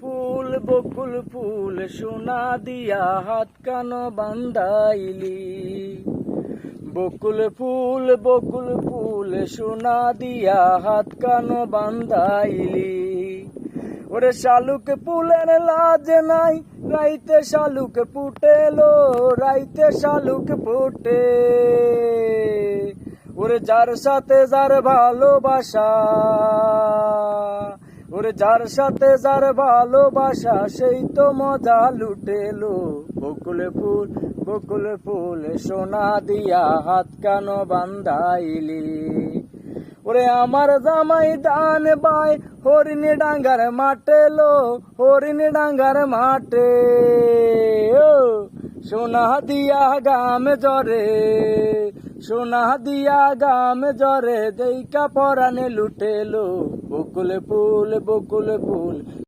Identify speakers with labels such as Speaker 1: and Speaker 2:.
Speaker 1: ফুল বকুল ফুল সোনা দিয়া হাত কানো বান্দাইলি বকুল ফুল বকুল ফুল সোনা দিয়া হাত কানো বান্দাইলি ওরে শালুক ফুলের লাজ নাই, রাইতে শালুক ফুটেলো, রাইতে শালুক ফুটে। ওরে যার সাথে যার ভালোবাসা ওরে যার সাথে যার ভালোবাসা, সেই তো মজা লুটেলো বকুল ফুল বকুল ফুল, সোনা দিয়া হাত কানো বান্ধাইলি? ওরে আমার জামাই দান বাই, হরিণ ডাঙ্গার মাঠে লো হরিণ ডাঙ্গার মাঠে। ও সোনা দিয়া গাম জরে, সোনা দিয়া গাম জরে, দেইকা পরানে লুটেলো, বকুল ফুল বকুল ফুল।